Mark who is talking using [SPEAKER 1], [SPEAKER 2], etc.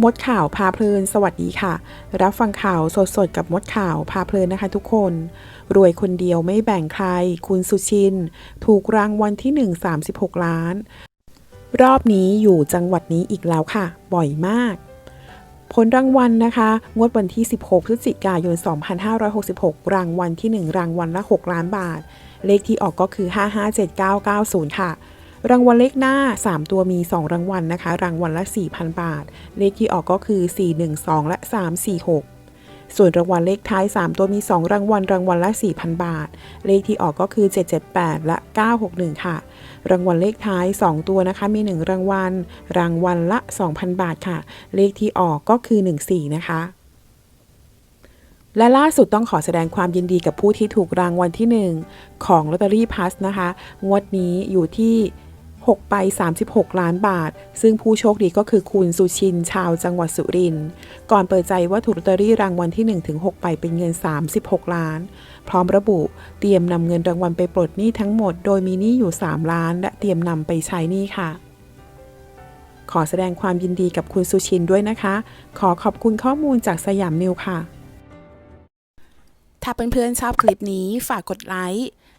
[SPEAKER 1] มดข่าวพาเพลิน สวัสดีค่ะ รับฟังข่าวสดๆ กับมดข่าวพาเพลินนะคะทุกคน รวยคนเดียวไม่แบ่งใคร คุณสุชิน ถูกรางวัลที่ 1 36 ล้าน รอบนี้อยู่จังหวัดนี้อีกแล้วค่ะ บ่อยมาก ผลรางวัลนะคะ งวดวันที่ 16 พฤศจิกายน 2566 รางวัลที่ 1 รางวัลละ 6 ล้านบาท เลขที่ออกก็คือ 557990 ค่ะ รางวัลเลขหน้า 3 ตัวมี 2 รางวัลนะคะ รางวัลละ 4,000 บาท เลขที่ออกก็คือ 412 และ 346 ส่วนรางวัลเลขท้าย 3 ตัวมี 2 รางวัล รางวัลละ 4,000 บาท เลขที่ออกก็คือ 778 และ 961 ค่ะ รางวัลเลขท้าย 2 ตัวนะคะ มี 1 รางวัล รางวัลละ 2,000 บาทค่ะ เลขที่ออกก็คือ 14 นะคะและล่าสุดต้องขอแสดงความยินดีกับผู้ที่ถูกรางวัลที่ 1 ของลอตเตอรี่พัสนะคะ งวดนี้อยู่ที่ 6ไป36 ล้านบาท ซึ่งผู้โชคดีก็คือคุณสุชิน ชาวจังหวัดสุรินทร์ ก่อนเปิดใจว่าถูกลอตเตอรี่รางวัลที่1ถึง6ไปเป็นเงิน 36 ล้าน พร้อมระบุเตรียมนำเงินรางวัลไปปลดหนี้ทั้งหมด โดยมีหนี้อยู่ 3 ล้าน และเตรียมนำไปใช้หนี้ค่ะ ขอแสดงความยินดีกับคุณสุชินด้วยนะคะ ขอขอบคุณข้อมูลจากสยามนิวค่ะ ถ้าเพื่อนๆชอบคลิปนี้ฝากกดไลค์